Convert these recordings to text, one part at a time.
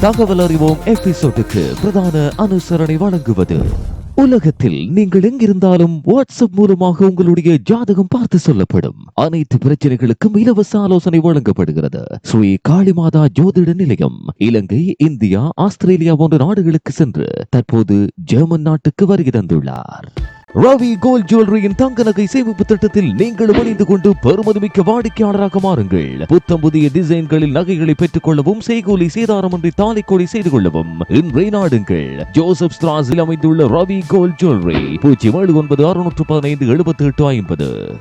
தகவல் அறிவோம் எபிசோடுக்கு பிரதான அனுசரணை வழங்குவது. உலகத்தில் நீங்கள் எங்கிருந்தாலும் வாட்ஸ்அப் மூலமாக உங்களுடைய ஜாதகம் பார்த்து சொல்லப்படும். அனைத்து பிரச்சனைகளுக்கும் இலவச ஆலோசனை வழங்கப்படுகிறது. ஸ்ரீ காளிமாதா ஜோதிட நிலையம் இலங்கை இந்தியா ஆஸ்திரேலியா போன்ற நாடுகளுக்கு சென்று தற்போது ஜெர்மன் நாட்டுக்கு வருகை தந்துள்ளார். ரவி கோல்ட் ஜுவல்லரியின் தங்க நகை சேமிப்பு திட்டத்தில் நீங்கள் இணைந்து கொண்டு பெருமதிமிக்க வாடிக்கையாளராக மாறுங்கள். புத்தம் புதிய டிசைன்களில் நகைகளை பெற்றுக் கொள்ளவும் செய்கூலி சேதாரமின்றி தாலிக்கொடி செய்து கொள்ளவும் இன்றைய நாடுங்கள். ஜோசப் ஸ்ட்ராஸில் அமைந்துள்ள ரவி கோல்ட் ஜுவல்லரி பூஜ்ஜியம் ஏழு ஒன்பது அறுநூற்று பதினைந்து எழுபத்தி எட்டு ஐம்பது.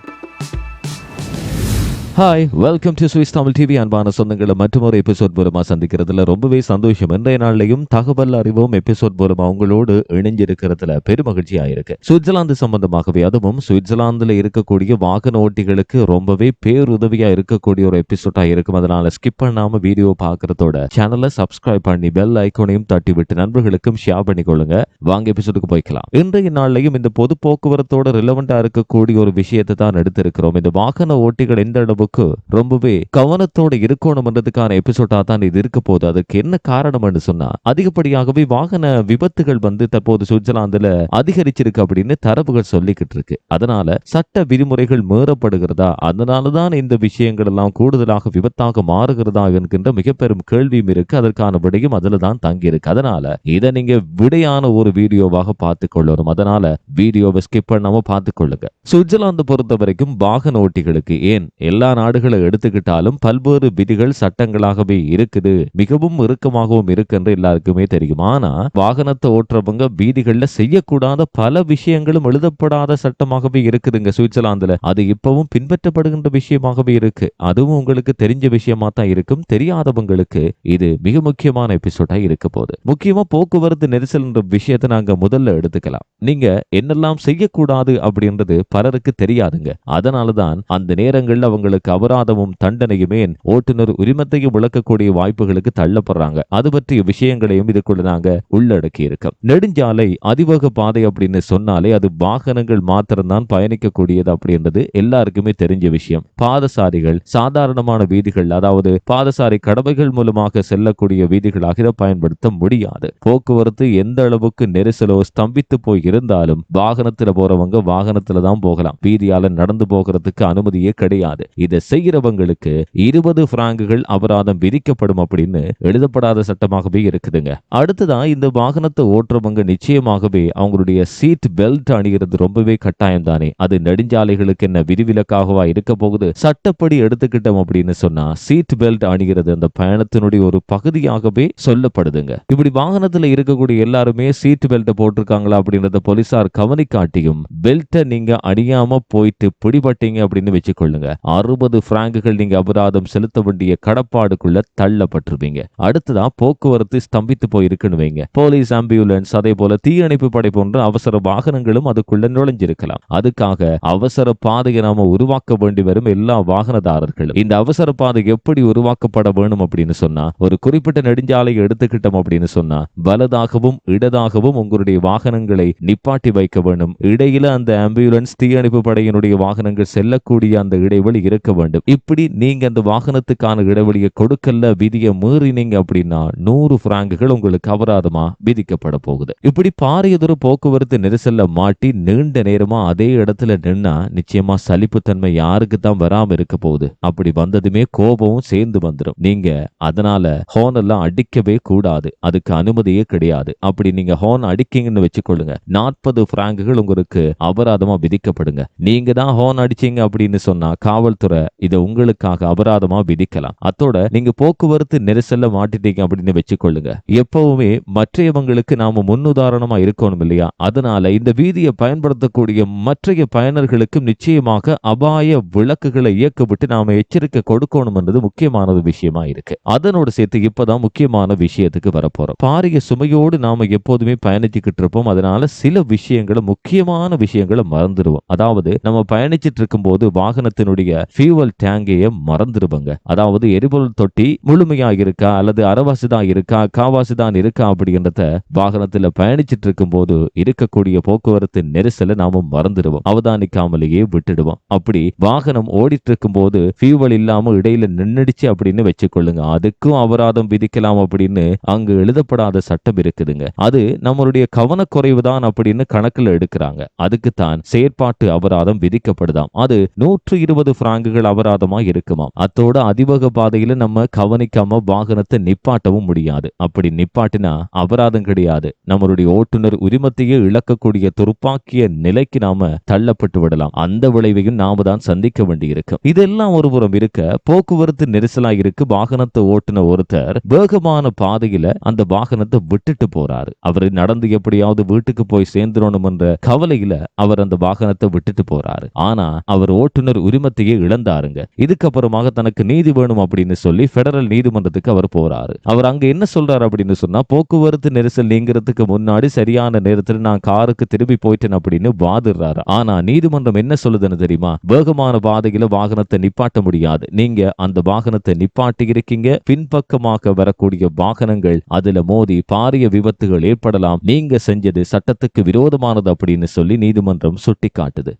Hi welcome to Swiss Tamil TV அன்பான சொந்தங்களை மற்றொரு எபிசோட் மூலமாக சந்திக்கிறதுல ரொம்பவே சந்தோஷம். இன்றைய நாள்லையும் தகவல் அறிவும் எபிசோட் மூலமாக உங்களோடு இணைஞ்சிருக்கிறதுல பெருமகிழ்ச்சியாக இருக்கு சுவிட்சர்லாந்து சம்பந்தமாகவே அதுவும் சுவிட்சர்லாந்துல இருக்கக்கூடிய வாகன ஓட்டிகளுக்கு ரொம்பவே பேருதவியா இருக்கக்கூடிய ஒரு எபிசோடாக இருக்கும். அதனால ஸ்கிப் பண்ணாம வீடியோ பார்க்கறதோட சேனலை சப்ஸ்கிரைப் பண்ணி பெல் ஐக்கோனையும் தட்டி விட்டு நண்பர்களுக்கும் ஷேர் பண்ணிக்கொள்ளுங்க. வாங்க எபிசோடுக்கு போய்க்கலாம். இன்றைய நாள்லையும் இந்த பொது போக்குவரத்தோட ரிலவெண்டா இருக்கக்கூடிய ஒரு விஷயத்தை தான் எடுத்திருக்கிறோம். இந்த வாகன ஓட்டிகள் எந்த அளவுக்கு ரொம்பவே கவனத்தோட இருக்கணும்ன்றதுக்கான எபிசோடா தான் இது இருக்க போகுது. அதுக்கு என்ன காரணம்னு சொன்னா அதிகப்படியாகவே வாகன விபத்துகள் வந்து தற்போது சுவிட்சர்லாந்துல அதிகரிச்சிருக்கு அப்படின்னு தரவுகள் சொல்லிக்கிட்டு இருக்கு. அதனால சட்ட விதிமுறைகள் மீறப்படுகிறதா? அதனாலதான் இந்த விஷயங்கள் எல்லாம் கூடுதலாக விபத்தாக மாறுகிறதா என்கின்ற மிக பெரும் கேள்வியும் இருக்கு. அதற்கான விடையும் அதுல தான் தங்கி இருக்கு அதனால இதை நீங்க விடையான ஒரு வீடியோவாக பார்த்து கொள்ளணும். அதனால வீடியோவை ஸ்கிப் பண்ணாம பார்த்து கொள்ளுங்க. சுவிட்சர்லாந்து பொறுத்த வரைக்கும் வாகன ஓட்டிகளுக்கு ஏன் எல்லா நாடுகளை எடுத்துக்கிட்டாலும் பல்வேறு விதிகள் சட்டங்களாகவே இருக்குது. மிகவும் இறுக்கமாகவும் இருக்கு என்று எல்லாருக்குமே தெரியும். ஆனா வாகனத்தை ஓட்டுறவங்க வீதிகள்ல செய்யக்கூடாத பல விஷயங்களும் எழுதப்படாத சட்டமாகவே இருக்குதுங்க சுவிட்சர்லாந்துல. அது இப்பவும் பின்பற்றப்படுகின்ற விஷயமாகவே இருக்கு. அதுவும் உங்களுக்கு தெரிஞ்ச விஷயமா தான் இருக்கும். தெரியாதவங்களுக்கு இது மிக முக்கியமான எபிசோடா இருக்க போகுது. முக்கியமா போக்குவரத்து நெரிசல்ன்ற விஷயத்தை நாங்க முதல்ல எடுத்துக்கலாம். நீங்க என்னெல்லாம் செய்யக்கூடாது அப்படின்றது பலருக்கு தெரியாதுங்க. அதனாலதான் அந்த நேரங்கள்ல அவங்களுக்கு அபராதமும் தண்டனையுமே ஓட்டுநர் உரிமத்தையும் விளக்கக்கூடிய வாய்ப்புகளுக்கு தள்ளப்படுறாங்க. அது பற்றிய விஷயங்களையும் இதுக்குள்ள நாங்க உள்ளடக்கி இருக்கோம் நெடுஞ்சாலை அதிவேக பாதை அப்படின்னு சொன்னாலே அது வாகனங்கள் மாத்திரம்தான் பயணிக்கக்கூடியது அப்படின்றது எல்லாருக்குமே தெரிஞ்ச விஷயம். பாதசாரிகள் சாதாரணமான வீதிகள் அதாவது பாதசாரி கடமைகள் மூலமாக செல்லக்கூடிய வீதிகளாக இதை பயன்படுத்த முடியாது. போக்குவரத்து எந்த அளவுக்கு நெரிசலோ ஸ்தம்பித்து போய் இருந்தாலும் வாகனத்துல போறவங்க வாகனத்துல தான் போகலாம். வீதியால நடந்து போகிறதுக்கு அனுமதியே கிடையாது. இது இதை செய்கிறவங்களுக்கு இருபது பிராங்குகள் அபராதம் விதிக்கப்படும் அப்படின்னு எழுதப்படாத சட்டமாகவே இருக்குதுங்க. அடுத்ததான் இந்த வாகனத்தை ஓட்டுறவங்க நிச்சயமாகவே அவங்களுடைய சீட் பெல்ட் அணிகிறது ரொம்பவே கட்டாயம் தானே அது நெடுஞ்சாலைகளுக்கு என்ன விதிவிலக்காகவா இருக்க போகுது? சட்டப்படி எடுத்துக்கிட்டோம் அப்படின்னு சொன்னா சீட் பெல்ட் அணிகிறது அந்த பயணத்தினுடைய ஒரு பகுதியாகவே சொல்லப்படுதுங்க. இப்படி வாகனத்துல இருக்கக்கூடிய எல்லாருமே சீட் பெல்ட் போட்டிருக்காங்களா அப்படின்றத போலீசார் கவனிக்காட்டியும் பெல்ட்டை நீங்க அணியாம போயிட்டு பிடிபட்டீங்க அப்படின்னு வச்சுக்கொள்ளுங்க. அறுபது பிராங்குகள் நீங்க அபராதம் செலுத்த வேண்டிய கடப்பாடுக்குள்ள தள்ளப்பட்டிருப்பீங்க. அடுத்ததான் போக்குவரத்து ஸ்தம்பித்து போயிருக்குன்னு வைங்க. போலீஸ் ஆம்புலன்ஸ் அதே போல தீயணைப்பு படை போன்ற அவசர வாகனங்களும் அதுக்குள்ள நுழைஞ்சிருக்கலாம். அதுக்காக அவசர பாதையை நாம உருவாக்க வேண்டி வரும் எல்லா வாகனதாரர்களும். இந்த அவசர பாதை எப்படி உருவாக்கப்பட வேணும் அப்படின்னு சொன்னா ஒரு குறிப்பிட்ட நெடுஞ்சாலையை எடுத்துக்கிட்டோம் அப்படின்னு சொன்னா வலதாகவும் இடதாகவும் உங்களுடைய வாகனங்களை நிப்பாட்டி வைக்க வேண்டும் இடையில அந்த ஆம்புலன்ஸ் தீயணைப்பு படையினுடைய வாகனங்கள் செல்லக்கூடிய அந்த இடைவெளி இருக்க வேண்டும். இப்படி நீங்க அந்த வாகனத்துக்கான இடைவெளியை கொடுக்கல விதியை மீறினீங்க அப்படின்னா நூறு பிராங்குகள் உங்களுக்கு அபராதமா விதிக்கப்பட போகுது. இப்படி பாரியதொரு போக்குவரத்து நெரிசல்ல மாட்டி நீண்ட நேரமா அதே இடத்துல நின்னா நிச்சயமா சலிப்புத்தன்மை யாருக்கு தான் வராம இருக்க போகுது. அப்படி வந்ததுமே கோபமும் சேர்ந்து வந்துடும் நீங்க அதனால ஹோன் எல்லாம் அடிக்கவே கூடாது. அதுக்கு அனுமதியே கிடையாது. அப்படி நீங்க ஹோன் அடிக்கீங்கன்னு வச்சுக்கொள்ளுங்க. நாற்பது பிராங்குகள் உங்களுக்கு அபராதமா விதிக்கப்படுங்க. நீங்க தான் ஹோன் அடிச்சீங்க அப்படின்னு சொன்னா காவல்துறை கூட இதை உங்களுக்காக அபராதமா விதிக்கலாம். அத்தோட நீங்க போக்குவரத்து நெரிசல்ல மாட்டிட்டீங்க அப்படின்னு வச்சுக்கொள்ளுங்க. எப்பவுமே மற்றையவங்களுக்கு நாம முன்னுதாரணமா இருக்கணும் இல்லையா? அதனால இந்த வீதியை பயன்படுத்தக்கூடிய மற்றைய பயனர்களுக்கும் நிச்சயமாக அபாய விளக்குகளை இயக்க விட்டு நாம எச்சரிக்கை கொடுக்கணும்ன்றது முக்கியமானது விஷயமா இருக்கு. அதனோட சேர்த்து இப்பதான் முக்கியமான விஷயத்துக்கு வரப்போறோம். பாரிய சுமையோடு நாம எப்போதுமே பயணிச்சுக்கிட்டு இருப்போம். அதனால சில விஷயங்களை முக்கியமான விஷயங்களை மறந்துடுவோம். அதாவது நம்ம பயணிச்சிட்டு இருக்கும் போது வாகனத்தினுடைய ஃபியூவல் டேங்கையே மறந்துருவங்க அதாவது எரிபொருள் தொட்டி முழுமையா இருக்கா அல்லது அரைவாசி தான் இருக்கா காவாசி தான் இருக்கா அப்படின்றத வாகனத்துல பயணிச்சிட்டு இருக்கும் போது இருக்கக்கூடிய போக்குவரத்து நெரிசலை நாம மறந்துடுவோம். அவதானிக்காமலேயே விட்டுடுவோம். அப்படி வாகனம் ஓடிட்டு இருக்கும் போது ஃபியூவல் இல்லாம இடையில நின்னுடுச்சு அப்படின்னு வச்சுக்கொள்ளுங்க. அதுக்கும் அபராதம் விதிக்கலாம் அப்படின்னு அங்கு எழுதப்படாத சட்டம் இருக்குதுங்க. அது நம்மளுடைய கவனக்குறைவு தான் அப்படின்னு கணக்குல எடுக்கிறாங்க. அதுக்குத்தான் செயற்பாட்டு அபராதம் விதிக்கப்படுதாம். அது நூற்று இருபது பிராங்குகள் அபராதமா இருக்குமாம். அத்தோட அதிவேக பாதையில நம்ம கவனிக்காம வாகனத்தை நிப்பாட்டவும் முடியாது. அப்படி நிப்பாட்டினா அபராதம் கிடையாது. நம்மளுடைய ஓட்டுநர் உரிமத்தையே இழக்கக்கூடிய துருப்பாக்கிய நிலைக்கு நாம தள்ளப்பட்டு விடலாம். அந்த விளைவையும் நாம தான் சந்திக்க வேண்டியிருக்கும் இதெல்லாம் ஒரு புறம் இருக்க போக்குவரத்து நெரிசலா இருக்கு. வாகனத்தை ஓட்டுன ஒருத்தர் வேகமான பாதையில அந்த வாகனத்தை விட்டுட்டு போறாரு. அவர் நடந்து எப்படியாவது வீட்டுக்கு போய் சேர்ந்துடணும் என்ற கவலையில அவர் அந்த வாகனத்தை விட்டுட்டு போறாரு. ஆனா அவர் ஓட்டுநர் உரிமத்தையே இழந்து வந்தாருங்க இதுக்கப்புறமாக தனக்கு நீதி வேணும் அப்படின்னு சொல்லி பெடரல் நீதிமன்றத்துக்கு அவர் போறாரு. அவர் அங்க என்ன சொல்றாரு அப்படின்னு சொன்னா போக்குவரத்து நெரிசல் நீங்கிறதுக்கு முன்னாடி சரியான நேரத்தில் நான் காருக்கு திரும்பி போயிட்டேன் அப்படின்னு வாதிடுறாரு. ஆனா நீதிமன்றம் என்ன சொல்லுதுன்னு தெரியுமா? வேகமான பாதையில வாகனத்தை நிப்பாட்ட முடியாது. நீங்க அந்த வாகனத்தை நிப்பாட்டி இருக்கீங்க. பின்பக்கமாக வரக்கூடிய வாகனங்கள் அதுல மோதி பாரிய விபத்துகள் ஏற்படலாம். நீங்க செஞ்சது சட்டத்துக்கு விரோதமானது அப்படின்னு சொல்லி நீதிமன்றம் சுட்டி காட்டுது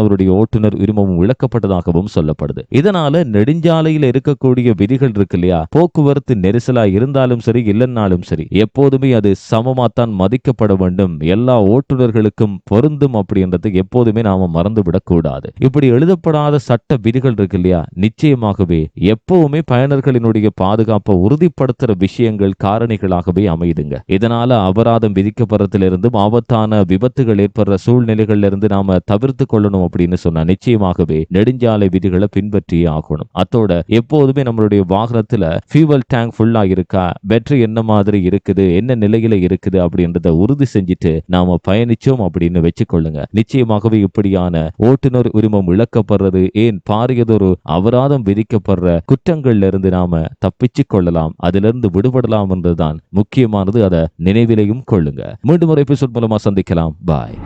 அவருடைய ஓட்டுநர் உரிமமும் இழக்கப்பட்டதாகவும் சொல்லப்படுது. இதனால நெடுஞ்சாலையில இருக்கக்கூடிய விதிகள் இருக்கு இல்லையா? போக்குவரத்து நெரிசலா இருந்தாலும் சரி இல்லைன்னாலும் சரி எப்போதுமே அது சமமாத்தான் மதிக்கப்பட வேண்டும். எல்லா ஓட்டுநர்களுக்கும் பொருந்தும் அப்படின்றது எப்போதுமே நாம மறந்து விடக்கூடாது இப்படி எழுதப்படாத சட்ட விதிகள் இருக்கு இல்லையா? நிச்சயமாகவே எப்பவுமே பயனர்களினுடைய பாதுகாப்பை உறுதிப்படுத்துற விஷயங்கள் காரணிகளாகவே அமையுதுங்க. இதனால அபராதம் விதிக்கப்படுறதிலிருந்தும் ஆபத்தான விபத்துகள் ஏற்படுற சூழ்நிலைகள்ல இருந்து நாம தவிர்த்து கொள்ளணும் அப்படின்னு சொன்னா நிச்சயமாகவே நெடுஞ்சாலை விதிகளை பின்பற்றியே ஆகணும். அத்தோட எப்போதுமே நம்மளுடைய வாகனத்துல ஃபியூவல் டேங்க் ஃபுல்லா இருக்கா? பேட்டரி என்ன மாதிரி இருக்குது? என்ன நிலையில இருக்குது? அப்படின்றத உறுதி செஞ்சுட்டு நாம பயணிச்சோம் அப்படின்னு வச்சுக்கொள்ளுங்க. நிச்சயமாகவே இப்படியான ஓட்டுநர் உரிமம் இழக்கப்படுறது ஏன் பாரியதொரு அபராதம் விதிக்கப்படுற குற்றங்கள்ல இருந்து நாம தப்பிச்சு கொள்ளலாம். அதிலிருந்து விடுபடலாம் என்றுதான் முக்கியமானது. அதை நினைவிலையும் கொள்ளுங்க. மீண்டும் ஒரு எபிசோட் மூலமா சந்திக்கலாம். பாய்